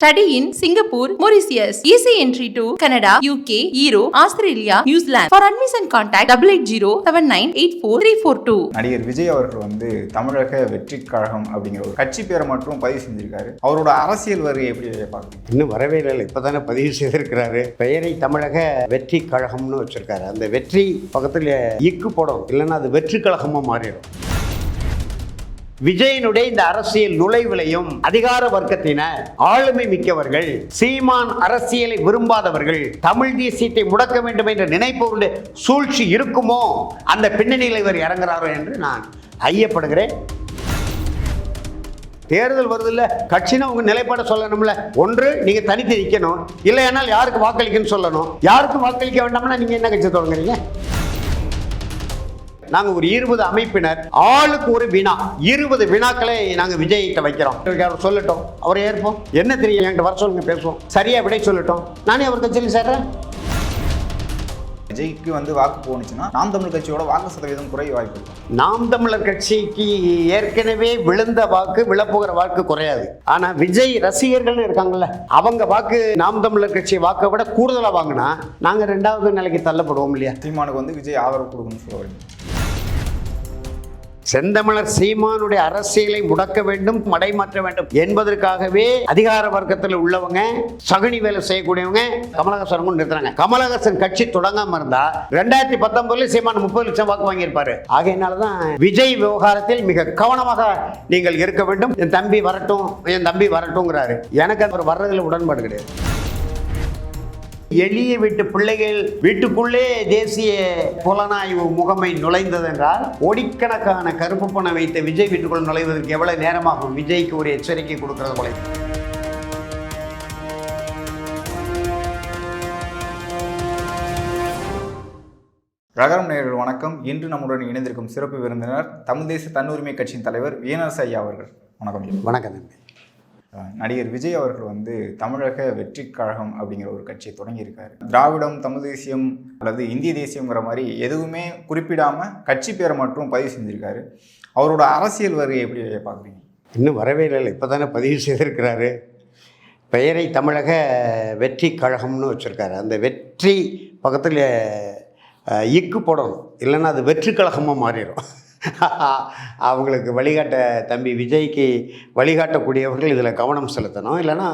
Study in Singapore, Mauritius. Easy entry to Canada, UK, Europe, Australia, New Zealand. For admission contact 880-7984-342. நடிகர் விஜய் அவர்கள் வந்து தமிழக வெற்றி கழகம் அப்படிங்கிற ஒரு கட்சி பேரை மட்டும் பதிவு செஞ்சிருக்காரு அவரோட அரசியல் வருகை எப்படி பார்க்குறீங்க இன்னும் வரவே இல்லை இப்போ தானே பதிவு செய்திருக்கிறாரு பெயரை தமிழக வெற்றி கழகம்னு வச்சிருக்காரு அந்த வெற்றி பக்கத்தில் இக்கு போடும் இல்லைன்னா அது வெற்றி கழகமாக மாறிடும் விஜயனுடைய இந்த அரசியல் நுழைவிலையும் அதிகார வர்க்கத்தினர் ஆளுமை மிக்கவர்கள் சீமான் அரசியலை விரும்பாதவர்கள் தமிழ் தேசியத்தை முடக்க வேண்டும் என்ற நினைப்பவருடைய சூழ்ச்சி இருக்குமோ? அந்த பின்னணியில் இவர் இறங்குறாரோ என்று நான் ஐயப்படுகிறேன். தேர்தல் வருது இல்ல கட்சினா உங்க நிலைப்பாட சொல்லணும்ல. ஒன்று நீங்க தனித்து நிற்கணும் இல்லையானால் யாருக்கு வாக்களிக்கணும்னு சொல்லணும்? யாருக்கும் வாக்களிக்க வேண்டாம்னா நீங்க என்ன கட்சி தொடங்குறீங்க? நாங்க ஒரு இருபது அமைப்பினர் ஆளுக்கு ஒரு வினா. இருபது வினாக்களை நாங்க விஜய்கிட்ட வைக்கிறோம். சொல்லட்டும். அவரை ஏற்போம். என்ன தெரியும்? என்கிட்ட வர சொல்லுங்க பேசுவோம். சரியா விடை சொல்லட்டும். நானே அவர் கட்சியில் சேர்றேன். விஜய்க்கு வந்து வாக்கு போனுச்சுன்னா நாம் தமிழ் கட்சியோட வாக்கு சதவீதம் குறைய வாய்ப்பு நாம் தமிழர் கட்சிக்கு ஏற்கனவே விழுந்த வாக்கு விழப்போகிற வாக்கு குறையாது. ஆனா விஜய் ரசிகர்கள்னு இருக்காங்கல்ல அவங்க வாக்கு நாம் தமிழர் கட்சி வாக்கை விட கூடுதலா வாங்கினா நாங்க ரெண்டாவது நிலைக்கு தள்ளப்படுவோம் இல்லையா? சீமானுக்கு வந்து விஜய் ஆதரவு கொடுக்கணும்னு சொல்ல செந்தமிழர் சீமானுடைய அரசியலை முடக்க வேண்டும் மடைமாற்ற வேண்டும் என்பதற்காகவே அதிகார வர்க்கத்தில் உள்ளவங்க சகுனி வேலை செய்யக்கூடியவங்க கமலஹாசன் கொண்டு நிறுத்துறாங்க. கமலஹாசன் கட்சி தொடங்காம இருந்தா ரெண்டாயிரத்தி பத்தொன்பதுல சீமான் முப்பது லட்சம் வாக்கு வாங்கியிருப்பாரு. ஆகையினாலதான் விஜய் விவகாரத்தில் மிக கவனமாக நீங்கள் இருக்க வேண்டும். என் தம்பி வரட்டும் என் தம்பி வரட்டும்ங்கிறாரு. எனக்கு அவர் வர்றதுல உடன்பாடு கிடையாது. எளிய வீட்டு பிள்ளைகள் வீட்டுக்குள்ளே தேசிய புலனாய்வு முகமை நுழைந்தது என்றால் கோடிக்கணக்கான கருப்பு பணம் வைத்த விஜய் வீட்டுக்குள் நுழைவதற்கு எவ்வளவு நேரமாகும்? விஜய்க்கு ஒரு எச்சரிக்கை கொடுக்கிறது போல. ரகரம் நேயர்கள் வணக்கம். இன்று நம்முடன் இணைந்திருக்கும் சிறப்பு விருந்தினர் தமிழ் தேச தன்னுரிமை கட்சியின் தலைவர் விஎன்எஸ் ஐயா அவர்கள். வணக்கம். வணக்கம் நடிகர் விஜய் அவர்கள் வந்து தமிழக வெற்றி கழகம் அப்படிங்கிற ஒரு கட்சியை தொடங்கியிருக்காரு. திராவிடம் தமிழ் தேசியம் அல்லது இந்திய தேசியங்கிற மாதிரி எதுவுமே குறிப்பிடாம கட்சி பேரை மட்டும் பதிவு செஞ்சிருக்காரு. அவரோட அரசியல் வருகை எப்படி பார்க்குறீங்க? இன்னும் வரவே இல்லை இப்போ தானே பதிவு செய்திருக்கிறாரு. பெயரை தமிழக வெற்றி கழகம்னு வச்சுருக்காரு. அந்த வெற்றி பக்கத்தில் இக்கு போடணும். இல்லைன்னா அது வெற்றி கழகமாக மாறிடும். அவங்களுக்கு வழிகாட்ட தம்பி விஜய்க்கு வழிகாட்டக்கூடியவர்கள் இதில் கவனம் செலுத்தணும். இல்லைன்னா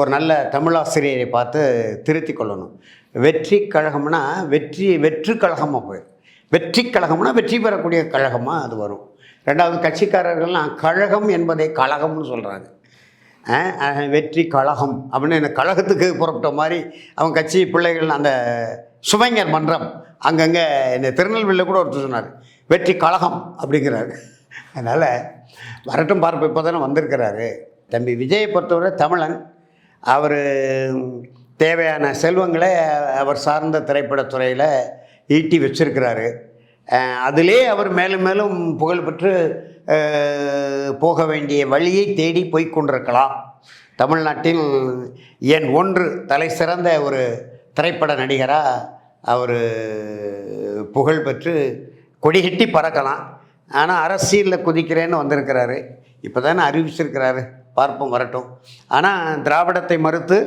ஒரு நல்ல தமிழாசிரியரை பார்த்து திருத்தி கொள்ளணும். வெற்றி கழகம்னா வெற்றி வெற்று கழகமாக போயிடும். வெற்றி கழகம்னா வெற்றி பெறக்கூடிய கழகமாக அது வரும். ரெண்டாவது கட்சிக்காரர்கள்லாம் கழகம் என்பதை கழகம்னு சொல்கிறாங்க வெற்றி கழகம் அப்படின்னு இந்த கழகத்துக்கு புறப்பட்ட மாதிரி அவங்க கட்சி பிள்ளைகள் அந்த சுவைஞர் மன்றம் அங்கங்கே இந்த திருநெல்வேலியில் கூட ஒருத்தர் சொன்னார். வெற்றி கழகம் அப்படிங்கிறாரு. அதனால் வரட்டும் பார்ப்பு இப்போ தானே வந்திருக்கிறாரு. தம்பி விஜயை பொறுத்தவரை தமிழன். அவர் தேவையான செல்வங்களை அவர் சார்ந்த திரைப்படத்துறையில் ஈட்டி வச்சிருக்கிறாரு. அதிலே அவர் மேலும் மேலும் புகழ்பெற்று போக வேண்டிய வழியை தேடி போய் கொண்டிருக்கலாம். தமிழ்நாட்டில் என் ஒன்று தலை சிறந்த ஒரு திரைப்பட நடிகராக அவர் புகழ்பெற்று கொடிகட்டி பறக்கலாம். ஆனால் அரசியலில் குதிக்கிறேன்னு வந்திருக்கிறாரு. இப்போ தானே அறிவிச்சிருக்கிறாரு. பார்ப்போம் வரட்டும். ஆனால் திராவிடத்தை மறுத்து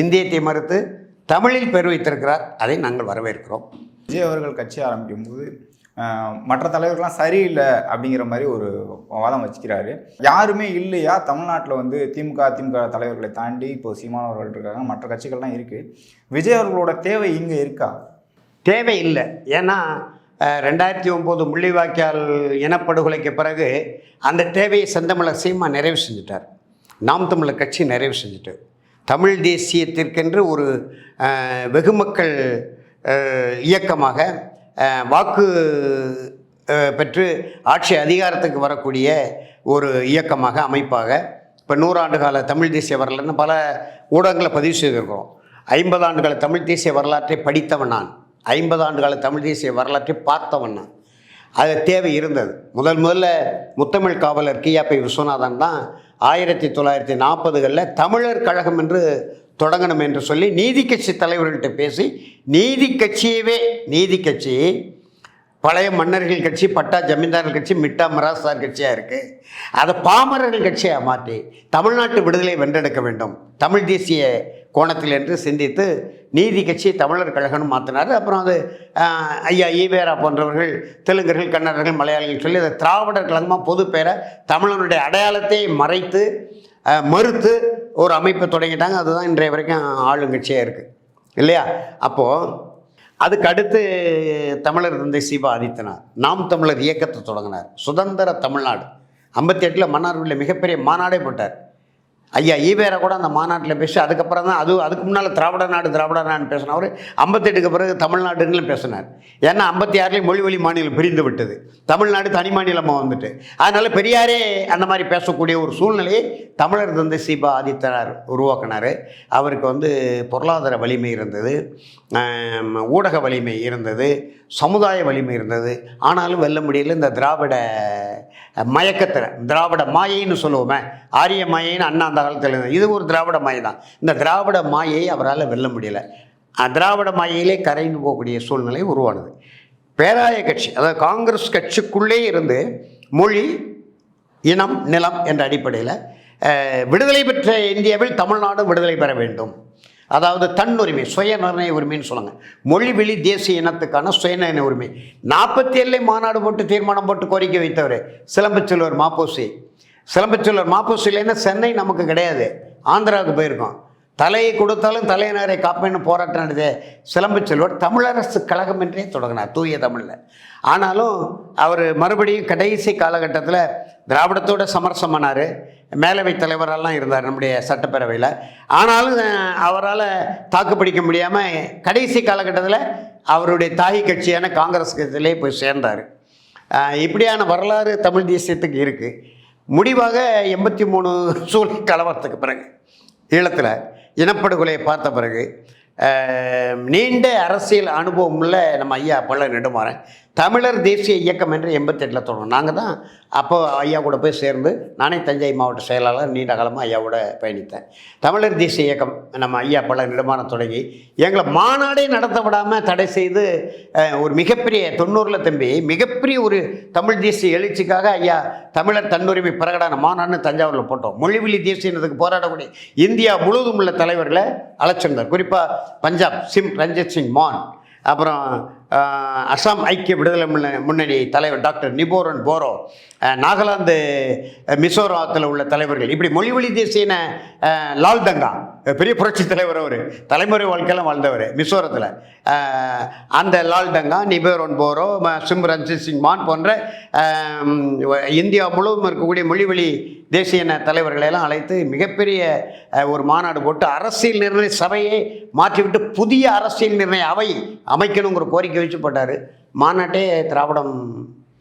இந்தியத்தை மறுத்து தமிழில் பெரு வைத்திருக்கிறார். அதை நாங்கள் வரவேற்கிறோம். விஜய் அவர்கள் கட்சி ஆரம்பிக்கும் போது மற்ற தலைவர்கள்லாம் சரியில்லை அப்படிங்கிற மாதிரி ஒரு வாதம் வச்சுக்கிறாரு. யாருமே இல்லையா? தமிழ்நாட்டில் வந்து திமுக திமுக தலைவர்களை தாண்டி இப்போ சீமானவர்கள் இருக்காங்க. மற்ற கட்சிகள்லாம் இருக்குது விஜய் அவர்களோட தேவை இங்கே இருக்கா? தேவை இல்லை. ஏன்னா ரெண்டாயிரத்தி ஒம்பது முள்ளிவாய்க்கால் இனப்படுகொலைக்கு பிறகு அந்த தேவையை செந்தமிழர் சீமா நிறைவு செஞ்சுட்டார். நாம் தமிழர் கட்சி நிறைவு செஞ்சுட்டு. தமிழ் தேசியத்திற்கென்று ஒரு வெகுமக்கள் இயக்கமாக வாக்கு பெற்று ஆட்சி அதிகாரத்துக்கு வரக்கூடிய ஒரு இயக்கமாக அமைப்பாக இப்போ நூறாண்டு கால தமிழ் தேசிய வரலாறுன்னு பல ஊடகங்களை பதிவு செய்திருக்கிறோம். ஐம்பது ஆண்டுகால தமிழ் தேசிய வரலாற்றை படித்தவன் நான். ஐம்பது ஆண்டுகால தமிழ் தேசிய வரலாற்றை பார்த்தவன் நான். அது தேவை இருந்தது. முதல் முதல்ல முத்தமிழ் காவலர் கியாப்பை விஸ்வநாதன் தான் ஆயிரத்தி தொள்ளாயிரத்தி நாற்பதுகளில் தமிழர் கழகம் என்று தொடங்கணும் என்று சொல்லி நீதி கட்சி தலைவர்கள்ட்ட பேசி நீதி கட்சியவே நீதி கட்சி பழைய மன்னர்கள் கட்சி பட்டா ஜமீன்தார்கள் கட்சி மிட்டா மராசார் கட்சியாக இருக்குது அதை பாமரர்கள் கட்சியாக மாற்றி தமிழ்நாட்டு விடுதலை வென்றெடுக்க வேண்டும். தமிழ் தேசிய கோணத்தில் என்று சிந்தித்து நீதி கட்சி தமிழர் கழகம்னு மாற்றினார் அப்புறம் அது ஐயா ஈவேரா போன்றவர்கள் தெலுங்கர்கள் கன்னடர்கள் மலையாளிகள் சொல்லி அதை திராவிடர் கழகமாக பொது பேரை தமிழனுடைய அடையாளத்தை மறைத்து மறுத்து ஒரு அமைப்பை தொடங்கிட்டாங்க. அதுதான் இன்றைய வரைக்கும் ஆளுங்கட்சியாக இருக்குது இல்லையா? அப்போது அதுக்கு அடுத்து தமிழர் தந்தை சிவா ஆதித்தனார். நாம் தமிழர் இயக்கத்தை தொடங்கினார். சுதந்திர தமிழ்நாடு. ஐம்பத்தி எட்டில் மன்னார்குடியில் மிகப்பெரிய மாநாடே போட்டார். ஐயா ஈவேரை கூட அந்த மாநாட்டில் பேசி அதுக்கப்புறம் தான் அது அதுக்கு முன்னால் திராவிட நாடு திராவிட நாடு பேசினவர். ஐம்பத்தெட்டுக்கு பிறகு தமிழ்நாடுன்னு பேசினார். ஏன்னா ஐம்பத்தி ஆறுலேயும் மொழி வழி மாநிலம் பிரிந்து விட்டது. தமிழ்நாடு தனி மாநிலமாக வந்துட்டு. அதனால் பெரியாரே அந்த மாதிரி பேசக்கூடிய ஒரு சூழ்நிலையை தமிழர் தந்தை சீபா ஆதித்தனார் உருவாக்கினார். அவருக்கு வந்து பொருளாதார வலிமை இருந்தது. ஊடக வலிமை இருந்தது. சமுதாய வலிமை இருந்தது. ஆனாலும் வெல்ல முடியல. இந்த திராவிட மயக்கத்தில் திராவிட மாயைன்னு சொல்லுவோமே ஆரிய மாயைன்னு அண்ணா அந்த காலத்தில் இருந்தது இது ஒரு திராவிட மாயை தான். இந்த திராவிட மாயை அவரால் வெல்ல முடியல. திராவிட மாயையிலே கரைந்து போகக்கூடிய சூழ்நிலை உருவானது. பேராய கட்சி அதாவது காங்கிரஸ் கட்சிக்குள்ளே இருந்து மொழி இனம் நிலம் என்ற அடிப்படையில் விடுதலை பெற்ற இந்தியாவில் தமிழ்நாடு விடுதலை பெற வேண்டும். அதாவது தன்னுரிமை சுய நிர்ணய உரிமைன்னு சொல்லுங்கள் மொழி வெளி தேசிய இனத்துக்கான சுய நிர்ணய உரிமை. நாற்பத்தி ஏழுல மாநாடு போட்டு தீர்மானம் போட்டு கோரிக்கை வைத்தவர் சிலம்பச்செல்வர் மாப்போசி. சிலம்பச்செல்வர் மாப்போசிலேருந்து சென்னை நமக்கு கிடையாது. ஆந்திராவுக்கு போயிருக்கோம். தலையை கொடுத்தாலும் தலையினரை காப்பேன்னு போராட்டம் நடந்தது. சிலம்பச்செல்வர் தமிழரசு கழகம் என்றே தொடங்கினார் தூய தமிழில். ஆனாலும் அவர் மறுபடியும் கடைசி காலகட்டத்தில் திராவிடத்தோட சமரசமானார் மேலவை தலைவரெல்லாம் இருந்தார் நம்முடைய சட்டப்பேரவையில். ஆனாலும் அவரால் தாக்குப்பிடிக்க முடியாமல் கடைசி காலகட்டத்தில் அவருடைய தாய் கட்சியான காங்கிரஸ் கட்சியிலே போய் சேர்ந்தார். இப்படியான வரலாறு தமிழ் தேசியத்துக்கு இருக்குது முடிவாக எண்பத்தி மூணு சூழல் கலவரத்துக்கு பிறகு ஈழத்தில் இனப்படுகொலையை பார்த்த பிறகு நீண்ட அரசியல் அனுபவம் உள்ள நம்ம ஐயா பள்ள நெடுமாறன் தமிழர் தேசிய இயக்கம் என்று எண்பத்தெட்டில் தொடங்கும் நாங்கள் தான் அப்போ ஐயா கூட போய் சேர்ந்து நானே தஞ்சை மாவட்ட செயலாளர் நீண்ட காலமாக ஐயாவோட பயணித்தேன். தமிழர் தேசிய இயக்கம் நம்ம ஐயா பல நிர்மாணம் தொடங்கி எங்களை மாநாடே நடத்த விடாமல் தடை செய்து ஒரு மிகப்பெரிய தொண்ணூறில் தம்பி மிகப்பெரிய ஒரு தமிழ் தேசிய எழுச்சிக்காக ஐயா தமிழர் தன்னுரிமை பிரகடன மாநாடுன்னு தஞ்சாவூரில் போட்டோம். மொழிவெளி தேசியத்துக்கு போராடக்கூடிய இந்தியா முழுவதும் உள்ள தலைவர்களை அழைச்சிருந்தார். குறிப்பாக பஞ்சாப் சிம் ரஞ்சித் சிங் மான் அப்புறம் அசாம் ஐக்கிய விடுதலை முன்ன- முன்னணி தலைவர் டாக்டர் நிபோரன் போரோ நாகாலாந்து மிசோராத்தில் உள்ள தலைவர்கள். இப்படி மொழிவழி தேசியன லால் தங்கா பெரிய புரட்சி தலைவர் அவர் தலைமுறை வாழ்க்கையெல்லாம் வாழ்ந்தவர் மிசோரத்தில். அந்த லால் டங்கா நிபோரன் போரோ ம- சிம் ரஞ்சித் சிங் மான் போன்ற இந்தியா முழுவதும் இருக்கக்கூடிய மொழிவழி தேசிய இன அழைத்து மிகப்பெரிய ஒரு மாநாடு போட்டு அரசியல் நிர்ணய சபையை மாற்றிவிட்டு புதிய அரசியல் நிர்ணய அவை அமைக்கணுங்கிற கோரிக்கை வச்சு போட்டார். மாநாட்டே திராவிடம்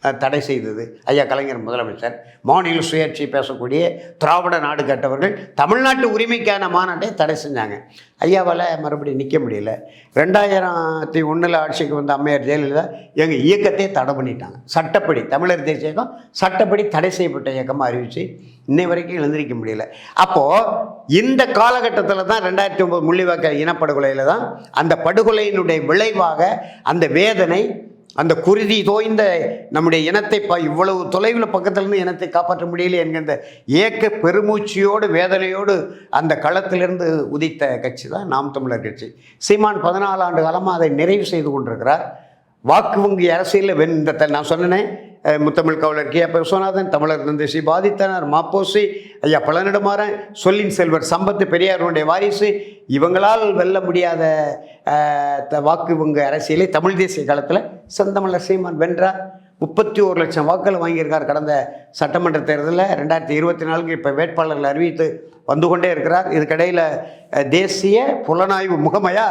தடை செய்தது. ஐயா கலைஞர் முதலமைச்சர் மாநில சுயாட்சி பேசக்கூடிய திராவிட நாடு கட்டவர்கள் தமிழ்நாட்டு உரிமைக்கான மாநாட்டை தடை செஞ்சாங்க. ஐயாவால் மறுபடியும் நிற்க முடியல. ரெண்டாயிரத்தி ஒன்றில் ஆட்சிக்கு வந்த அம்மையார் ஜெயலலிதா எங்கள் இயக்கத்தையே தடை பண்ணிட்டாங்க. சட்டப்படி தமிழர் தேசிய இயக்கம் சட்டப்படி தடை செய்யப்பட்ட இயக்கமாக அறிவித்து இன்னை வரைக்கும் எழுந்திருக்க முடியல. அப்போது இந்த காலகட்டத்தில் தான் ரெண்டாயிரத்தி ஒம்பது முள்ளிவாக்க இனப்படுகொலையில் தான் அந்த படுகொலையினுடைய விளைவாக அந்த வேதனை அந்த குருதி தோய்ந்த நம்முடைய இனத்தை ப இவ்வளவு தொலைவில் பக்கத்திலிருந்து இனத்தை காப்பாற்ற முடியல என்கின்ற ஏக்க பெருமூச்சியோடு வேதனையோடு அந்த களத்திலிருந்து உதித்த கட்சி தான் நாம் தமிழர் கட்சி. சீமான் பதினாலு ஆண்டு காலமாக அதை நிறைவு செய்து கொண்டிருக்கிறார். வாக்கு வங்கி அரசியலில் வென் இந்த நான் சொன்னேனே முத்தமிழ் கவலர் கே. அப்ப விஸ்வநாதன் தமிழர் தந்தை பாதித்தனர் மாப்போசி ஐயா பழனிடமாறன் சொல்லின் செல்வர் சம்பத்து பெரியாருடைய வாரிசு. இவங்களால் வெல்ல முடியாத த- வாக்கு இவங்க அரசியலை தமிழ் தேசிய காலத்தில் செந்தமிழர் சீமான் வென்றார். முப்பத்தி ஒரு லட்சம் வாக்குகள் வாங்கியிருக்கார் கடந்த சட்டமன்ற தேர்தலில். ரெண்டாயிரத்தி இருபத்தி நாலுக்கு இப்போ வேட்பாளர்கள் அறிவித்து வந்து கொண்டே இருக்கிறார். இதுக்கிடையில் தேசிய புலனாய்வு முகமையா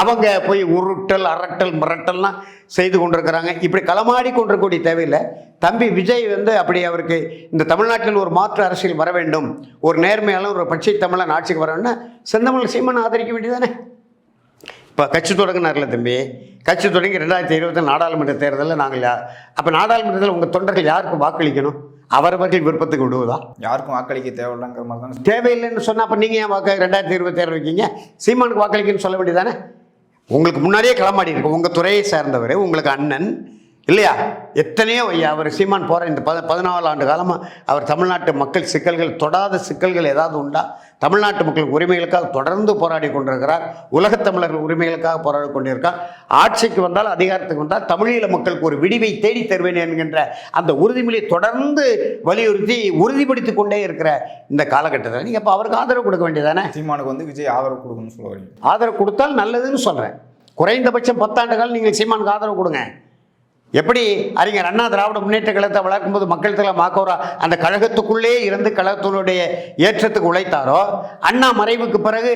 அவங்க போய் உருட்டல் அரட்டல் மிரட்டல்லாம் செய்து கொண்டிருக்கிறாங்க. இப்படி களமாடி கொண்டிருக்கக்கூடிய தேவையில்லை. தம்பி விஜய் வந்து அப்படி அவருக்கு இந்த தமிழ்நாட்டில் ஒரு மாற்று அரசியல் வர வேண்டும். ஒரு நேர்மையாலும் ஒரு பட்சி தமிழன் ஆட்சிக்கு வரணும்னா செந்தமிழ் சீமன் ஆதரிக்க வேண்டியதானே இப்போ கட்சி தொடங்கினார்ல தம்பி? கட்சி தொடங்கி ரெண்டாயிரத்தி இருபத்தி நாடாளுமன்ற தேர்தலில் நாங்கள் அப்போ நாடாளுமன்றத்தில் உங்கள் தொண்டர்கள் யாருக்கு வாக்களிக்கணும்? அவரவர்கள் விருப்பத்துக்கு விடுவதா? யாருக்கும் வாக்களிக்க தேவையில்லைங்கிற மாதிரி தானே தேவையில்லைன்னு சொன்னால் அப்போ நீங்கள் ஏன் வாக்கு ரெண்டாயிரத்தி இருபத்தி ஏழு வைக்கீங்க? சீமானுக்கு வாக்களிக்கன்னு சொல்ல வேண்டியதானே உங்களுக்கு முன்னாடியே களமாடி இருக்கு. உங்கள் துறையை சார்ந்தவர் உங்களுக்கு அண்ணன் இல்லையா? எத்தனையோ ஐயா, அவர் சீமான் போகிற இந்த பத பதினாலு ஆண்டு காலமாக அவர் தமிழ்நாட்டு மக்கள் சிக்கல்கள் தொடாத சிக்கல்கள் ஏதாவது உண்டா? தமிழ்நாட்டு மக்கள் உரிமைகளுக்காக தொடர்ந்து போராடி கொண்டிருக்கிறார். உலகத் தமிழர்கள் உரிமைகளுக்காக போராடி கொண்டிருக்கார். ஆட்சிக்கு வந்தால் அதிகாரத்துக்கு வந்தால் தமிழீழ மக்களுக்கு ஒரு விடிவை தேடி தருவேன் என்கின்ற அந்த உறுதிமொழியை தொடர்ந்து வலியுறுத்தி உறுதிப்படுத்தி கொண்டே இருக்கிற இந்த காலகட்டத்தில். நீங்கள் அப்போ அவருக்கு ஆதரவு கொடுக்க வேண்டியதானே சீமானுக்கு வந்து விஜய் ஆதரவு கொடுக்கணும்னு சொல்ல ஆதரவு கொடுத்தால் நல்லதுன்னு சொல்கிறேன் குறைந்தபட்சம் பத்தாண்டு காலம் நீங்கள் சீமானுக்கு ஆதரவு கொடுங்க. எப்படி அறிஞர் அண்ணா திராவிட முன்னேற்ற கழகத்தை வளர்க்கும்போது மக்கள் தலை மாக்கோரா அந்த கழகத்துக்குள்ளே இருந்து கழகத்தினுடைய ஏற்றத்துக்கு உழைத்தாரோ? அண்ணா மறைவுக்கு பிறகு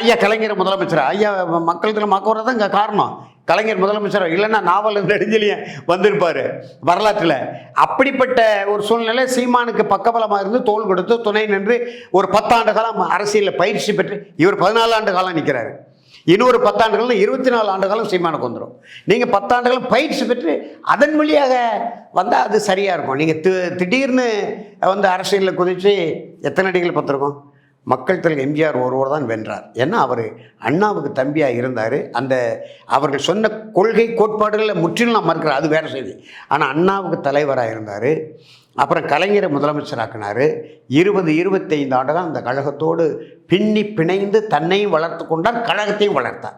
ஐயா கலைஞர் முதலமைச்சர்? ஐயா மக்கள் தலை மாக்கோரா தான் இங்கே காரணம். கலைஞர் முதலமைச்சர்? இல்லைன்னா நாவல் நெடுஞ்செலியன் வந்திருப்பார் வரலாற்றில். அப்படிப்பட்ட ஒரு சூழ்நிலை சீமானுக்கு பக்கபலமாக இருந்து தோள் கொடுத்து துணை நின்று ஒரு பத்தாண்டு காலம் அரசியலில் பயிற்சி பெற்று இவர் பதினாலு ஆண்டு காலம் நிற்கிறாரு இன்னொரு பத்தாண்டுகள் இருபத்தி நாலு ஆண்டுகளும் சீமானுக்கு வந்துடும் நீங்கள் பத்தாண்டுகள் பயிற்சி பெற்று அதன் வழியாக வந்தால் அது சரியாக இருக்கும். நீங்கள் தி திடீர்னு வந்து அரசியலில் குதித்து எத்தனை அடிகள் பார்த்துருக்கோம் மக்கள் தலைவர் எம்ஜிஆர் ஒருவர் தான் வென்றார். ஏன்னா அவர் அண்ணாவுக்கு தம்பியாக இருந்தார். அந்த அவர்கள் சொன்ன கொள்கை கோட்பாடுகளில் முற்றிலும் நான் மறுக்கிறேன். அது வேறு செய்தி. ஆனால் அண்ணாவுக்கு தலைவராக இருந்தார். அப்புறம் கலைஞரை முதலமைச்சராக்கினார். இருபது இருபத்தைந்து ஆண்டுகள் அந்த கழகத்தோடு பின்னி பிணைந்து தன்னையும் வளர்த்து கொண்டார் கழகத்தையும் வளர்த்தார்.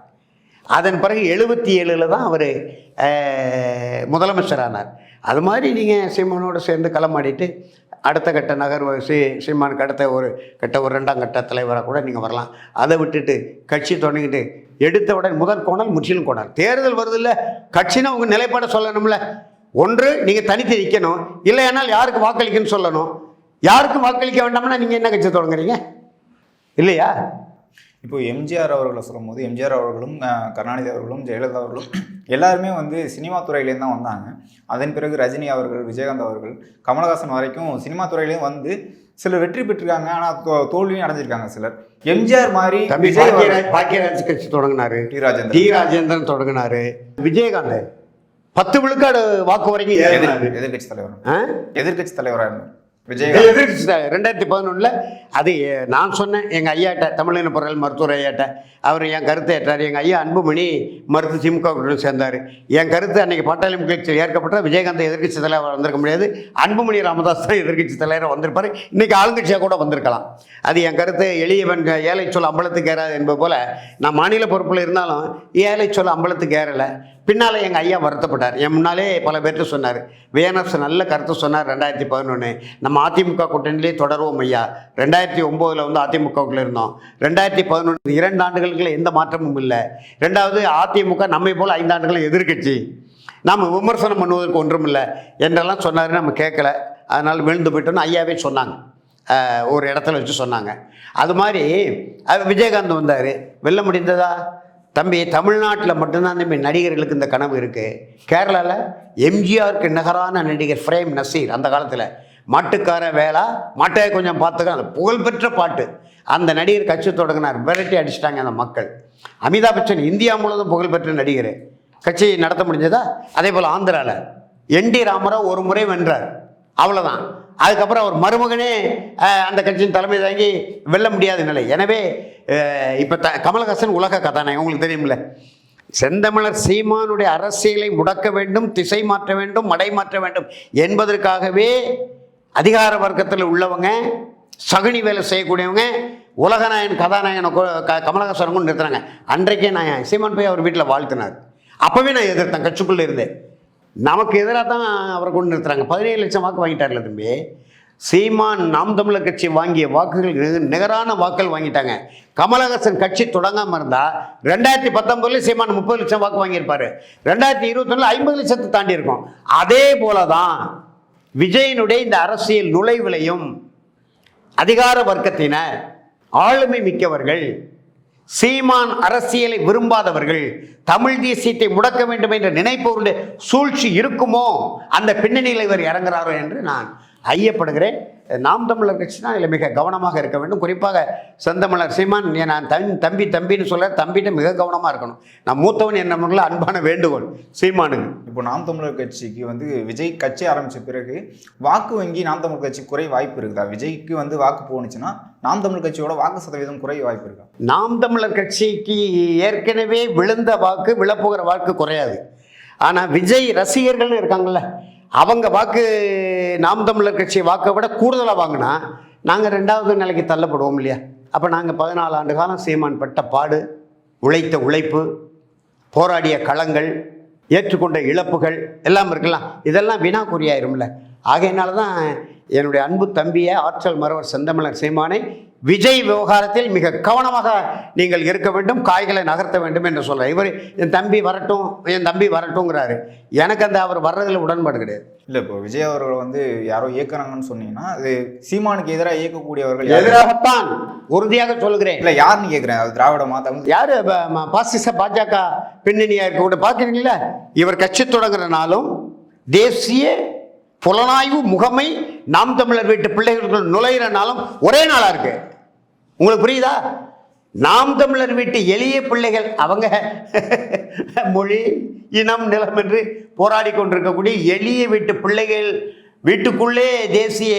அதன் பிறகு எழுபத்தி ஏழில் தான் அவர் முதலமைச்சரானார். அது மாதிரி நீங்கள் சீமானோடு சேர்ந்து களமாடிட்டு அடுத்த கட்ட நகர்வு சீ சீமானுக்கு அடுத்த ஒரு கட்ட ஒரு ரெண்டாம் கட்ட தலைவராக கூட நீங்கள் வரலாம். அதை விட்டுட்டு கட்சி தொடங்கிட்டு எடுத்த உடனே முதல் கோணல் முற்றிலும் கோணல். தேர்தல் வருதில்ல கட்சினா உங்கள் நிலைப்பாடை சொல்லணும்ல. ஒன்று நீங்கள் தனித்து நிற்கணும் இல்லையானால் யாருக்கு வாக்களிக்கணும்னு சொல்லணும். யாருக்கும் வாக்களிக்க வேண்டாம்னா நீங்கள் என்ன கட்சி தொடங்குறீங்க? இல்லையா? இப்போ எம்ஜிஆர் அவர்களை சொல்லும்போது எம்ஜிஆர் அவர்களும் கருணாநிதி அவர்களும் ஜெயலலிதா அவர்களும் எல்லாருமே வந்து சினிமா துறையிலேருந்து தான் வந்தாங்க. அதன் பிறகு ரஜினி அவர்கள் விஜயகாந்த் அவர்கள் கமலஹாசன் வரைக்கும் சினிமா துறையிலேயும் வந்து சிலர் வெற்றி பெற்றிருக்காங்க. ஆனால் தோல்வியும் அடைஞ்சிருக்காங்க சிலர். எம்ஜிஆர் மாதிரி விஜய் பாக்கியராஜ் கட்சி தொடங்கினாரு. டி. ராஜேந்திரன். டி. ராஜேந்திரன் தொடங்கினாரு. விஜயகாந்த். பத்து விழுக்காடு வாக்கு வரைக்கும் எதிர்கட்சி தலைவர்? எதிர்கட்சி தலைவராக இருந்தார். தலைவர். ரெண்டாயிரத்தி பதினொன்றில் அது நான் சொன்னேன் எங்கள் ஐயாட்ட தமிழின பொருள் மருத்துவர் ஐயாட்ட அவர் என் கருத்தை ஏற்றார். எங்கள் ஐயா அன்புமணி மருத்துவ திமுக சேர்ந்தார். என் கருத்து அன்னைக்கு பாட்டாளி கட்சியில் ஏற்கப்பட்ட விஜயகாந்த் எதிர்க்கட்சி தலைவர் வந்திருக்க முடியாது. அன்புமணி ராமதாஸ் தான் எதிர்க்கட்சி தலைவராக வந்திருப்பார். இன்னைக்கு ஆளுங்கட்சியாக கூட வந்திருக்கலாம். அது என் கருத்து. எளியவன் ஏழை சொல் அம்பலத்துக்கு ஏறாது என்பது போல் நான் மாநில பொறுப்பில் இருந்தாலும் ஏழை சொல் அம்பலத்துக்கு ஏறலை. பின்னால் எங்கள் ஐயா வருத்தப்பட்டார். என் முன்னாலே பல பேர்ட்டு சொன்னார். விஎன்எஸ் நல்ல கருத்து சொன்னார் ரெண்டாயிரத்தி பதினொன்று நம்ம அதிமுக கூட்டணியிலே தொடருவோம் ஐயா. ரெண்டாயிரத்தி ஒம்போதில் வந்து அதிமுகவுக்குள்ள இருந்தோம். ரெண்டாயிரத்தி பதினொன்று இரண்டு ஆண்டுகளுக்குள்ள எந்த மாற்றமும் இல்லை. ரெண்டாவது அதிமுக நம்மை போல் ஐந்தாண்டுகளை எதிர்க்கட்சி. நாம் விமர்சனம் பண்ணுவதற்கு ஒன்றும் இல்லை. என்றெல்லாம் சொன்னார் நம்ம கேட்கல அதனால் விழுந்து போயிட்டோன்னு ஐயாவே சொன்னாங்க. ஒரு இடத்துல வச்சு சொன்னாங்க. அது மாதிரி விஜயகாந்த் வந்தார். வெல்ல முடிந்ததா? தம்பி தமிழ்நாட்டில் மட்டும்தான் தம்பி நடிகர்களுக்கு இந்த கனவு இருக்குது கேரளாவில் எம்ஜிஆருக்கு நிகரான நடிகர் ஃப்ரேம் நசீர் அந்த காலத்தில். மாட்டுக்கார வேளா மாட்டை கொஞ்சம் பார்த்துக்க. அந்த புகழ்பெற்ற பாட்டு. அந்த நடிகர் கட்சி தொடங்கினார். விரட்டி அடிச்சிட்டாங்க அந்த மக்கள். அமிதாப் பச்சன் இந்தியா முழுவதும் புகழ்பெற்ற நடிகர். கட்சி நடத்த முடிஞ்சதா? அதே போல் ஆந்திராவில் என் டி ராமராவ் ஒரு முறை வென்றார். அவ்வளோதான் அதுக்கப்புறம் அவர் மருமகனே அந்த கட்சியின் தலைமை தாங்கி வெல்ல முடியாத நிலை. எனவே இப்போ த கமலஹாசன் உலக கதாநாயகன். உங்களுக்கு தெரியுமில்ல செந்தமிழர் சீமானுடைய அரசியலை முடக்க வேண்டும் திசை மாற்ற வேண்டும் மடை மாற்ற வேண்டும் என்பதற்காகவே அதிகார வர்க்கத்தில் உள்ளவங்க சகுனி வேலை செய்யக்கூடியவங்க உலகநாயகன் கதாநாயகனை க- கமலஹாசன் கொண்டு நிறுத்துறாங்க. அன்றைக்கே நான் சீமான் போய் அவர் வீட்டில் வாழ்த்தினார். அப்போவே நான் எதிர்த்தேன் கட்சிக்குள்ளே இருந்தேன். நமக்கு எதிராக தான் அவரை கொண்டு நிறுத்துறாங்க. பதினேழு லட்சம் வாக்கு வாங்கிட்டார்ல தம்பி. சீமான் நாம் தமிழர் கட்சி வாங்கிய வாக்குகள் நிகரான வாக்குகள் வாங்கிட்டாங்க. கமலஹாசன் கட்சி தொடங்காமல் இருந்தால் ரெண்டாயிரத்தி பத்தொம்பதுலேயும் சீமான் முப்பது லட்சம் வாக்கு வாங்கியிருப்பார். ரெண்டாயிரத்தி இருபத்தொன்னில் ஐம்பது லட்சத்தை தாண்டி இருக்கும் அதே போல தான் விஜயனுடைய இந்த அரசியல் நுழைவிலையும் அதிகார வர்க்கத்தினர் ஆளுமை மிக்கவர்கள் சீமான் அரசியலை விரும்பாதவர்கள் தமிழ் தேசியத்தை முடக்க வேண்டும் என்ற நினைப்பவருடைய சூழ்ச்சி இருக்குமோ? அந்த பின்னணியில் இவர் இறங்குறாரோ என்று நான் ஐயப்படுகிறேன். நாம் தமிழர் கட்சி தான் இதில் மிக கவனமாக இருக்க வேண்டும். குறிப்பாக செந்தமிழர் சீமான் நான் தன் தம்பி தம்பின்னு சொல்ல தம்பிட்ட மிக கவனமாக இருக்கணும். நான் மூத்தவன் என்ன முறையில் அன்பான வேண்டுகோள் சீமானுக்கு. இப்போ நாம் தமிழர் கட்சிக்கு வந்து விஜய் கட்சி ஆரம்பிச்ச பிறகு வாக்கு வங்கி நாம் தமிழர் கட்சி குறை வாய்ப்பு இருக்குதா? விஜய்க்கு வந்து வாக்கு போணுச்சுன்னா நாம் தமிழர் கட்சியோட வாக்கு சதவீதம் குறை வாய்ப்பு இருக்கா? நாம் தமிழர் கட்சிக்கு ஏற்கனவே விழுந்த வாக்கு விழப்போகிற வாக்கு குறையாது. ஆனால் விஜய் ரசிகர்கள்னு இருக்காங்கல்ல அவங்க வாக்கு நாம் தமிழர் கட்சி வாக்கை விட கூடுதலாக வாங்கினா நாங்கள் ரெண்டாவது நிலைக்கு தள்ளப்படுவோம் இல்லையா? அப்போ நாங்கள் பதினாலு ஆண்டு காலம் சீமான் பட்ட பாடு உழைத்த உழைப்பு போராடிய களங்கள் ஏற்றுக்கொண்ட இழப்புகள் எல்லாம் இருக்கலாம். இதெல்லாம் வினாக்குறியாயிரும்ல ஆகையினால தான் என்னுடைய அன்பு தம்பியை ஆற்றல் மறவர் செந்தமிழர் சீமானை விஜய் விவகாரத்தில் மிக கவனமாக நீங்கள் இருக்க வேண்டும் காய்களை நகர்த்த வேண்டும் என்று சொல்கிறார் இவர் என் தம்பி வரட்டும் என் தம்பி வரட்டுங்கிறாரு எனக்கு அந்த அவர் வர்றதில் உடன்பாடு கிடையாது. இல்லை இப்போ விஜய் அவர்கள் வந்து யாரோ இயக்குறாங்கன்னு சொன்னீங்கன்னா அது சீமானுக்கு எதிராக இயக்கக்கூடியவர்கள்? எதிராகத்தான் உறுதியாக சொல்கிறேன் இல்லை யாருன்னு கேட்குறேன் அது திராவிடமா தமிழ் யாரு பாசிச பாஜக பின்னணியா இருக்க கூட பார்க்குறீங்களா இவர் கட்சி தொடங்குற நாளும் தேசிய புலனாய்வு முகமை நாம் தமிழர் வீட்டு பிள்ளைகளுக்குள் நுழையிற நாளும் ஒரே நாளா இருக்கு. உங்களுக்கு புரியுதா? நாம் தமிழர் வீட்டு எளிய பிள்ளைகள் அவங்க. மொழி இனம் நிலம் என்று போராடி கொண்டிருக்கக்கூடிய எளிய வீட்டு பிள்ளைகள் வீட்டுக்குள்ளே தேசிய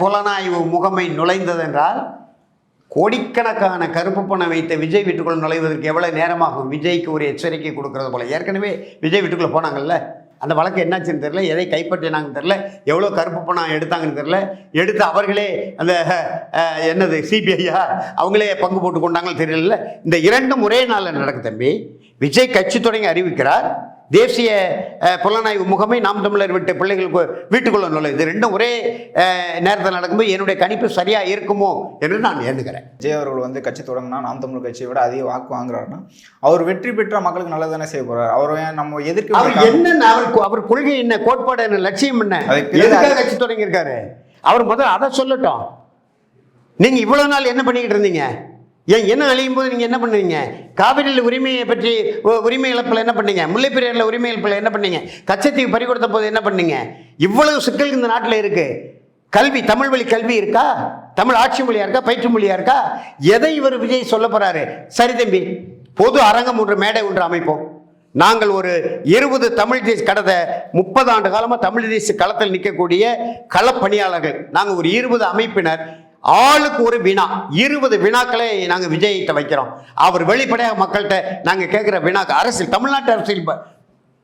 புலனாய்வு முகமை நுழைந்ததென்றால் கோடிக்கணக்கான கருப்பு பணம் வைத்த விஜய் வீட்டுக்குள்ளே நுழைவதற்கு எவ்வளோ நேரமாகும்? விஜய்க்கு ஒரு எச்சரிக்கை கொடுக்கறது போல. ஏற்கனவே விஜய் வீட்டுக்குள்ளே போனாங்கல்ல? அந்த வழக்கு என்னாச்சுன்னு தெரில எதை கைப்பற்றினாங்கன்னு தெரில எவ்வளோ கருப்பு பணம் எடுத்தாங்கன்னு தெரில எடுத்து அவர்களே அந்த என்னது சிபிஐயா அவங்களே பங்கு போட்டு கொண்டாங்கன்னு தெரியல. இந்த இரண்டும் ஒரே நாளில் நடக்கு தம்பி. விஜய் கட்சி தொடங்கி அறிவிக்கிறார். தேசிய புலனாய்வு முகமை நாம் தமிழர் விட்டு பிள்ளைகளுக்கு வீட்டுக்குள்ள நுழைவு இது ரெண்டும் ஒரே நேரத்தில் நடக்கும்போது என்னுடைய கணிப்பு சரியாக இருக்குமோ என்று நான் எண்ணுகிறேன். விஜய் அவர்கள் வந்து கட்சி தொடங்கினா நாம் தமிழ் கட்சியை விட அதிக வாக்கு வாங்குறாருன்னா அவர் வெற்றி பெற்ற மக்களுக்கு நல்லது தானே செய்ய போறாரு. அவர் நம்ம எதிர்க்க அவர்? என்ன அவர் அவர் கொள்கை என்ன கோட்பாடு என்ன லட்சியம் என்ன? எதுக்காக கட்சி தொடங்கியிருக்காரு? அவர் முதல்ல அதை சொல்லட்டும். நீங்க இவ்வளவு நாள் என்ன பண்ணிக்கிட்டு இருந்தீங்க? ஏன் என்ன அழியும் போது நீங்கள் என்ன பண்ணுவீங்க? காவிரியில் உரிமையை பற்றி உரிமை இழப்பில் என்ன பண்ணீங்க? முல்லைப்பெரியாரில் உரிமை இழப்பில் என்ன பண்ணீங்க? கச்சத்தீவு பறி கொடுத்த போது என்ன பண்ணீங்க? இவ்வளவு சிக்கல் இந்த நாட்டில் இருக்கு. கல்வி தமிழ் வழி கல்வி இருக்கா? தமிழ் ஆட்சி மொழியா இருக்கா? பயிற்று மொழியா இருக்கா? எதை இவர் விஜய் சொல்ல போறாரு? சரி தம்பி பொது அரங்கம் ஒன்று மேடை ஒன்று அமைப்போம். நாங்கள் ஒரு இருபது தமிழ் தேசிய கடந்த முப்பது ஆண்டு காலமாக தமிழ் தேசிய களத்தில் நிற்கக்கூடிய களப்பணியாளர்கள் நாங்கள் ஒரு இருபது அமைப்பினர். ஆளுக்கு ஒரு வினா இருபது வினாக்களை நாங்கள் விஜய்கிட்ட வைக்கிறோம். அவர் வெளிப்படையாக மக்கள்கிட்ட நாங்கள் கேட்குற வினாக்கு அரசியல் தமிழ்நாட்டு அரசியல் ப-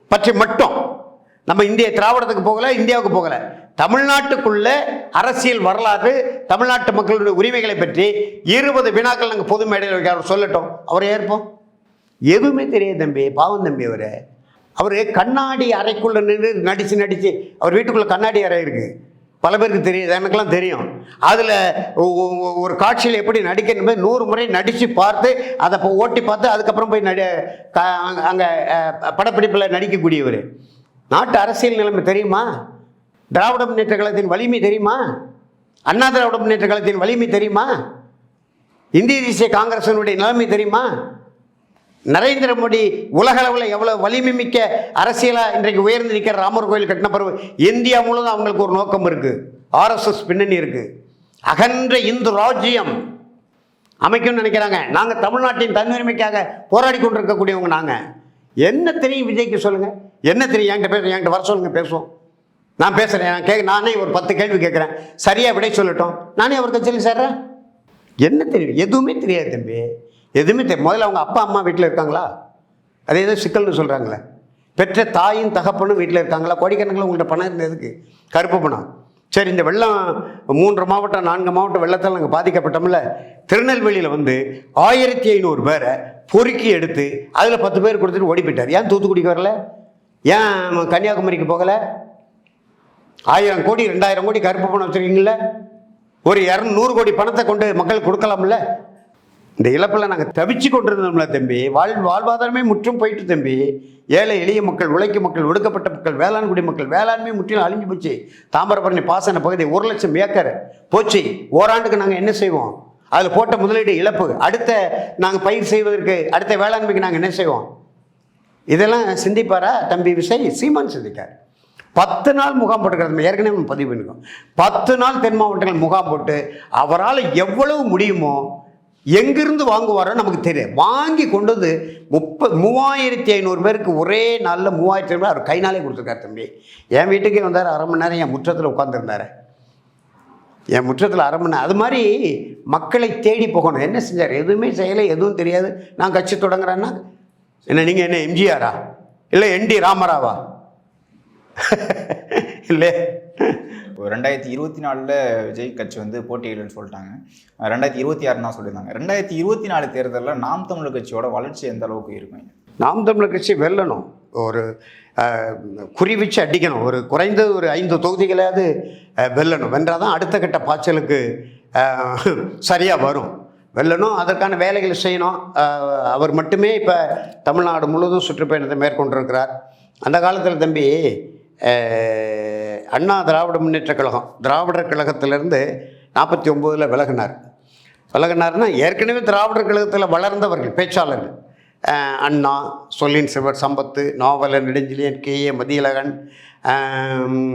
பற்றி மட்டும். நம்ம இந்திய திராவிடத்துக்கு போகலை இந்தியாவுக்கு போகலை. தமிழ்நாட்டுக்குள்ள அரசியல் வரலாறு தமிழ்நாட்டு மக்களுடைய உரிமைகளை பற்றி இருபது வினாக்கள் நாங்கள் பொது மேடையில் வைக்க அவர் சொல்லட்டும். அவரை ஏற்போம்? எதுவுமே தெரியாது தம்பி பாவம் தம்பி அவர். அவர் கண்ணாடி அறைக்குள்ளே நின்று நடித்து நடித்து அவர் வீட்டுக்குள்ளே கண்ணாடி அறை இருக்குது பல பேருக்கு தெரியுது எனக்கெல்லாம் தெரியும். அதில் ஒரு காட்சியில் எப்படி நடிக்கணும் நூறு முறை நடித்து பார்த்து அதை இப்போ ஓட்டி பார்த்து அதுக்கப்புறம் போய் நடி அங்கே படப்பிடிப்பில் நடிக்கக்கூடியவர். நாட்டு அரசியல் நிலைமை தெரியுமா? திராவிட முன்னேற்ற கழகத்தின் வலிமை தெரியுமா? அண்ணா திராவிட முன்னேற்ற கழகத்தின் வலிமை தெரியுமா? இந்திய தேசிய காங்கிரசனுடைய நிலைமை தெரியுமா? நரேந்திர மோடி உலகளவில் எவ்வளோ வலிமை மிக்க அரசியலாக இன்றைக்கு உயர்ந்து நிற்கிற ராமர் கோயில் கட்டின பிறகு இந்தியா முழுவதும் அவங்களுக்கு ஒரு நோக்கம் இருக்குது ஆர்எஸ்எஸ் பின்னணி இருக்குது அகன்ற இந்து ராஜ்யம் அமைக்கும்னு நினைக்கிறாங்க. நாங்கள் தமிழ்நாட்டின் தன்னுரிமைக்காக போராடி கொண்டிருக்கக்கூடியவங்க நாங்கள் என்ன தெரியும் விஜய்க்கு சொல்லுங்கள் என்ன தெரியும்? என்கிட்ட பேச என்கிட்ட வர சொல்லுங்கள் பேசுவோம். நான் பேசுகிறேன் நான் கேட்க நானே ஒரு பத்து கேள்வி கேட்குறேன். சரியாக விடை சொல்லட்டும். நானே அவர் கட்சியில் சேர்றேன். என்ன தெரியும்? எதுவுமே தெரியாது தம்பி. எதுவுமே தெரியும் முதல்ல அவங்க அப்பா அம்மா வீட்டில் இருக்காங்களா? அதே ஏதோ சிக்கல்னு சொல்கிறாங்களே பெற்ற தாயும் தகப்பனும் வீட்டில் இருக்காங்களா? கோடிக்கணக்கில் உங்கள்கிட்ட பணம் இருந்ததுக்கு கருப்பு பணம். சரி இந்த வெள்ளம் மூன்று மாவட்டம் நான்கு மாவட்டம் வெள்ளத்தால் நாங்கள் பாதிக்கப்பட்டோம்ல. திருநெல்வேலியில் வந்து ஆயிரத்தி ஐநூறு பேரை பொறுக்கி எடுத்து அதில் பத்து பேர் கொடுத்துட்டு ஓடி போயிட்டார். ஏன் தூத்துக்குடிக்கு வரல? ஏன் கன்னியாகுமரிக்கு போகலை? ஆயிரம் கோடி ரெண்டாயிரம் கோடி கருப்பு பணம் வச்சுருக்கீங்கள ஒரு இரநூறு கோடி பணத்தை கொண்டு மக்கள் கொடுக்கலாம்ல? இந்த இழப்பில் நாங்கள் தவிச்சு கொண்டிருந்தோம்ல தம்பி. வாழ் வாழ்வாதாரமே முற்றும் போயிட்டு தம்பி. ஏழை எளிய மக்கள் உழைக்கும் மக்கள் ஒடுக்கப்பட்ட மக்கள் வேளாண்குடி மக்கள் வேளாண்மை முற்றிலும் அழிஞ்சு போச்சு. தாமிரபரணி பாசன பகுதி ஒரு லட்சம் ஏக்கர் போச்சு. ஓராண்டுக்கு நாங்கள் என்ன செய்வோம்? அதில் போட்ட முதலீடு இழப்பு. அடுத்த நாங்கள் பயிர் செய்வதற்கு அடுத்த வேளாண்மைக்கு நாங்கள் என்ன செய்வோம்? இதெல்லாம் சிந்திப்பாரா? தம்பி விசை சீமான் சிந்திக்கார். பத்து நாள் முகாம் போட்டுக்கிறது ஏற்கனவே நம்ம பதிவு பண்ணிக்கோம் பத்து நாள் தென் மாவட்டங்கள் முகாம் போட்டு அவரால் எவ்வளவு முடியுமோ எங்கிருந்து வாங்குவாரோ நமக்கு தெரியும் வாங்கி கொண்டு வந்து முப்ப மூவாயிரத்தி ஐநூறு பேருக்கு ஒரே நாளில் மூவாயிரத்தி ஐநூறு அவர் கை நாளே கொடுத்துருக்காரு தம்பி. என் வீட்டுக்கே வந்தார் அரை மணி நேரம் என் முற்றத்தில் உட்காந்துருந்தார் என் முற்றத்தில் அரை மணி நேரம் அது மாதிரி மக்களை தேடி போகணும். என்ன செஞ்சார்? எதுவுமே செய்யலை எதுவும் தெரியாது. நான் கட்சி தொடங்குறேன்னா என்ன நீங்கள் என்ன எம்ஜிஆரா? இல்லை என் டி ராமராவா? இல்லை ரெண்டாயிரத்தி இருபத்தி நாலில் விஜய் கட்சி வந்து போட்டியிடன்னு சொல்லிட்டாங்க. ரெண்டாயிரத்தி இருபத்தி ஆறுனா சொல்லியிருந்தாங்க. ரெண்டாயிரத்தி இருபத்தி நாலு தேர்தலில் நாம் தமிழர் கட்சியோட வளர்ச்சி எந்த அளவுக்கு இருக்கும்? நாம் தமிழர் கட்சி வெல்லணும். ஒரு குறிவிச்சு அடிக்கணும். ஒரு குறைந்தது ஒரு ஐந்து தொகுதிகளையாவது வெல்லணும். வென்றால் தான் அடுத்த கட்ட பாய்ச்சலுக்கு சரியாக வரும். வெல்லணும். அதற்கான வேலைகளை செய்யணும். அவர் மட்டுமே இப்போ தமிழ்நாடு முழுவதும் சுற்றுப்பயணத்தை மேற்கொண்டிருக்கிறார். அந்த காலத்தில் தம்பி அண்ணா திராவிட முன்னேற்ற கழகம் திராவிடர் கழகத்திலேருந்து நாற்பத்தி ஒம்போதில் விலகினார். விலகினார்னா ஏற்கனவே திராவிடர் கழகத்தில் வளர்ந்தவர்கள் பேச்சாளர்கள். அண்ணா சொல்லின் சிவர் சம்பத்து நாவலர் Nedunchezhiyan K. A. Mathiyazhagan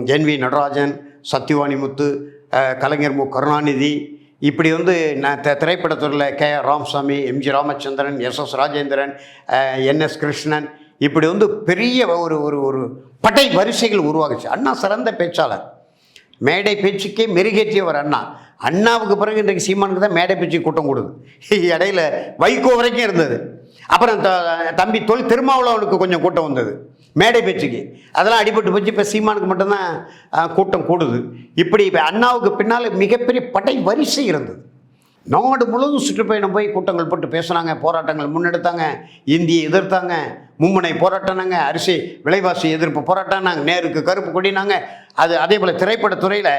N V Natarajan Sathyavani Muthu Kalaignar மு. கருணாநிதி. இப்படி வந்து நான் த திரைப்படத்துறையில் K. R. Ramasamy M G Ramachandran S. S. Rajendran N S Krishnan. இப்படி வந்து பெரிய ஒரு ஒரு ஒரு படை வரிசைகள் உருவாகுச்சு. அண்ணா சிறந்த பேச்சாளர். மேடை பேச்சுக்கே மெருகேற்றியவர் அண்ணா. அண்ணாவுக்கு பிறகு இன்றைக்கு சீமானுக்கு தான் மேடை பேச்சு கூட்டம் கொடுது. இடையில வைகோ வரைக்கும் இருந்தது. அப்புறம் த- தம்பி தொல் திருமாவளவனுக்கு கொஞ்சம் கூட்டம் வந்தது. மேடை பேச்சுக்கு. அதெல்லாம் அடிபட்டு போச்சு. இப்போ சீமானுக்கு மட்டும்தான் கூட்டம் கூடுது. இப்படி இப்போ அண்ணாவுக்கு பின்னால் மிகப்பெரிய படை வரிசை இருந்தது. நாடு முழுவதும் சுற்றுப்பயணம் போய் கூட்டங்கள் போட்டு பேசுனாங்க போராட்டங்கள் முன்னெடுத்தாங்க இந்தியை எதிர்த்தாங்க மும்முனை போராட்டினாங்க அரிசி விலைவாசி எதிர்ப்பு போராட்டினாங்க நேருக்கு கருப்பு கொடினாங்க அது அதே போல் திரைப்படத்துறையில்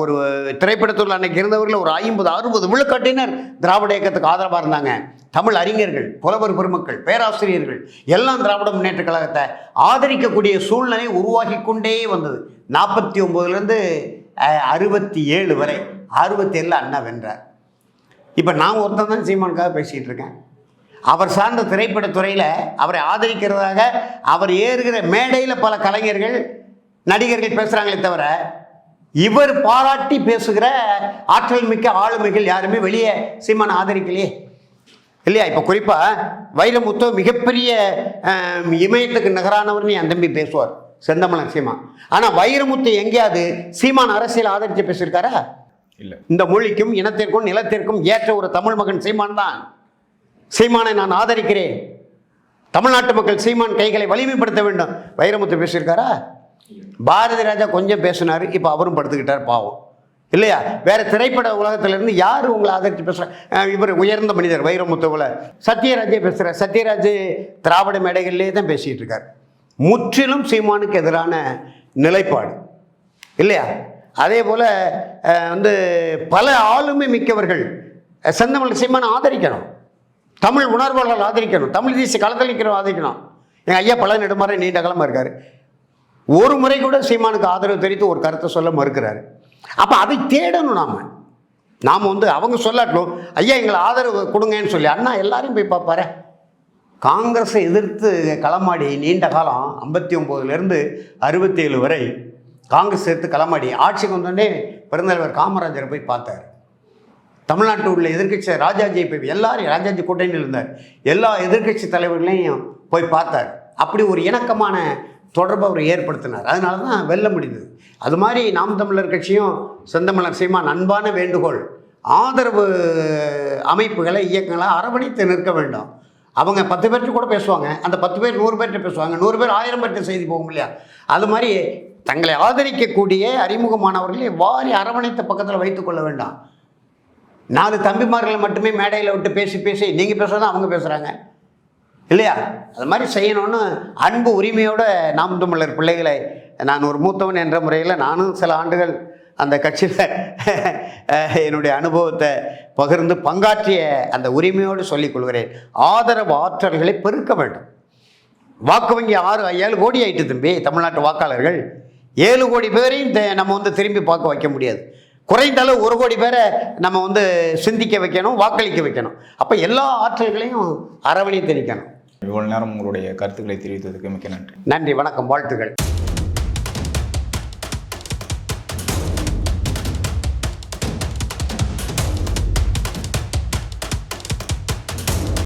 ஒரு திரைப்படத்துறையில் அன்னைக்கு இருந்தவர்கள் ஒரு ஐம்பது அறுபது விழுக்காட்டினர் திராவிட இயக்கத்துக்கு ஆதரவாக இருந்தாங்க. தமிழ் அறிஞர்கள் புலவர் பெருமக்கள் பேராசிரியர்கள் எல்லாம் திராவிட முன்னேற்ற கழகத்தை ஆதரிக்கக்கூடிய சூழ்நிலை உருவாகி கொண்டே வந்தது. நாற்பத்தி ஒம்போதுலேருந்து அறுபத்தி ஏழு வரை அறுபத்தி ஏழில் அண்ணா வென்றார். இப்போ நான் ஒருத்தன் தான் சீமானுக்காக பேசிகிட்டு இருக்கேன். அவர் சார்ந்த திரைப்படத்துறையில் அவரை ஆதரிக்கிறதாக அவர் ஏறுகிற மேடையில் பல கலைஞர்கள் நடிகர்கள் பேசுகிறாங்களே தவிர இவர் பாராட்டி பேசுகிற ஆற்றல் மிக்க ஆளுமைகள் யாருமே வெளியே சீமானை ஆதரிக்கலையே. இல்லையா? இப்போ குறிப்பாக வைரமுத்து மிகப்பெரிய இமயத்துக்கு நிகரானவர்னு என் தம்பி பேசுவார் செந்தமலன் சீமான் ஆனால் வைரமுத்து எங்கேயாவது சீமான் அரசியல் ஆதரித்து பேசியிருக்காரா? இல்லை. இந்த மொழிக்கும் இனத்திற்கும் நிலத்திற்கும் ஏற்ற ஒரு தமிழ் மகன் சீமான் தான். சீமானை நான் ஆதரிக்கிறேன். தமிழ்நாட்டு மக்கள் சீமான் கைகளை வலிமைப்படுத்த வேண்டும். வைரமுத்து பேசியிருக்காரா? பாரதி ராஜா கொஞ்சம் பேசினார் இப்போ அவரும் படுத்துக்கிட்டார் பாவம். இல்லையா? வேற திரைப்பட உலகத்திலிருந்து யார் உங்களை ஆதரித்து பேசுகிறார் இவர் உயர்ந்த மனிதர் வைரமுத்துவில் சத்யராஜே பேசுகிறார் சத்யராஜ் திராவிட மேடைகள்லேயே தான் பேசிகிட்டு இருக்கார். முற்றிலும் சீமானுக்கு எதிரான நிலைப்பாடு. இல்லையா? அதே போல் வந்து பல ஆளுமை மிக்கவர்கள் செந்தமிழ் சீமானை ஆதரிக்கணும். தமிழ் உணர்வாளர்கள் ஆதரிக்கணும். தமிழ் தேசிய களத்தில் ஆதரிக்கணும். எங்கள் ஐயா பல நெடுமாறே நீண்ட காலமாக இருக்கார். ஒரு முறை கூட சீமானுக்கு ஆதரவு தெரிவித்து ஒரு கருத்தை சொல்ல மறுக்கிறாரு. அப்போ அதை தேடணும் நாம். நாம் வந்து அவங்க சொல்லட்டும் ஐயா எங்களை ஆதரவு கொடுங்கன்னு சொல்லி. அண்ணா எல்லாரையும் போய் பார்ப்பாரு. காங்கிரஸை எதிர்த்து களமாடி நீண்ட காலம் ஐம்பத்தி ஒம்போதுலேருந்து அறுபத்தேழு வரை காங்கிரஸ் சேர்த்து களமாடி ஆட்சிக்கு வந்தோடனே பெருந்தலைவர் காமராஜரை போய் பார்த்தார். தமிழ்நாட்டில் உள்ள எதிர்க்கட்சி ராஜாஜியை போய் எல்லாரும் ராஜாஜி கூட்டணியில் இருந்தார். எல்லா எதிர்க்கட்சி தலைவர்களையும் போய் பார்த்தார். அப்படி ஒரு இணக்கமான தொடர்பை அவர் ஏற்படுத்தினார். அதனால தான் வெல்ல முடிந்தது. அது மாதிரி நாம் தமிழர் கட்சியும் செந்தமிழர் சீமான் அன்பான வேண்டுகோள் ஆதரவு அமைப்புகளை இயக்கங்களை அரவணைத்து நிற்க வேண்டும். அவங்க பத்து பேர்கிட்ட கூட பேசுவாங்க. அந்த பத்து பேர் நூறு பேர்கிட்ட பேசுவாங்க. நூறு பேர் ஆயிரம் பேர்கிட்ட செய்தி போகும் இல்லையா? அது மாதிரி தங்களை ஆதரிக்கக்கூடிய அறிமுகமானவர்களை வாரி அரவணைத்த பக்கத்தில் வைத்துக்கொள்ள வேண்டாம். நாலு தம்பிமார்களை மட்டுமே மேடையில் விட்டு பேசி பேசி நீங்கள் பேசுகிறதா அவங்க பேசுகிறாங்க இல்லையா? அது மாதிரி செய்யணும்னு அன்பு உரிமையோடு நாம் தமிழர் பிள்ளைகளை நான் ஒரு மூத்தவன் என்ற முறையில் நானும் சில ஆண்டுகள் அந்த கட்சியில் என்னுடைய அனுபவத்தை பகிர்ந்து பங்காற்றிய அந்த உரிமையோடு சொல்லிக் கொள்கிறேன். ஆதரவு ஆற்றல்களை பெருக்க வேண்டும். வாக்கு வங்கி ஆறு ஏழு கோடி ஆயிட்டு தம்பி தமிழ்நாட்டு வாக்காளர்கள். ஏழு கோடி பேரையும் நம்ம வந்து திரும்பி பார்க்க வைக்க முடியாது. குறைந்த அளவு ஒரு கோடி பேரை நம்ம வந்து சிந்திக்க வைக்கணும் வாக்களிக்க வைக்கணும். அப்போ எல்லா ஆற்றல்களையும் அரவணைத்து நிற்கணும் இவ்வளவு நேரம் உங்களுடைய கருத்துக்களை தெரிவித்ததுக்கு மிக்க நன்றி. நன்றி வணக்கம் வாழ்த்துக்கள்.